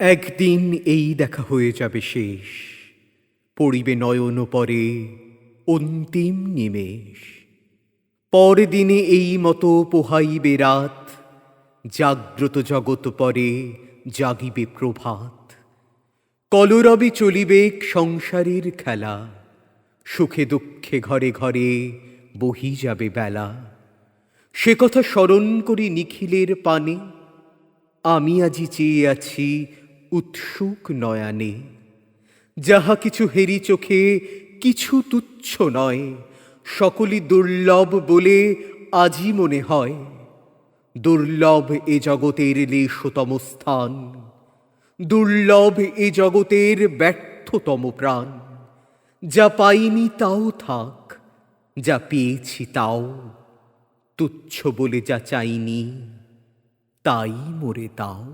একদিন এই দেখা হয়ে যাবে শেষ, পড়িবে নয়ন পরে অন্তিম নিমেষ। পর দিনে এই মতো পোহাইবে রাত, জাগ্রত জগৎ পরে জাগিবে প্রভাত। কলরবে চলিবে সংসারের খেলা, সুখে দুঃখে ঘরে ঘরে বহি যাবে বেলা। সে কথা স্মরণ করি নিখিলের পানে, আমি আজি চেয়ে আছি উৎসুক নয়ানে, যাহা কিছু হেরি চোখে কিছু তুচ্ছ নয়, সকলই দুর্লভ বলে আজি মনে হয়। দুর্লভ এ জগতের লেশতম স্থান, দুর্লভ এ জগতের ব্যর্থতম প্রাণ। যা পাইনি তাও থাক, যা পেয়েছি তাও, তুচ্ছ বলে যা চাইনি, তাই মরে দাও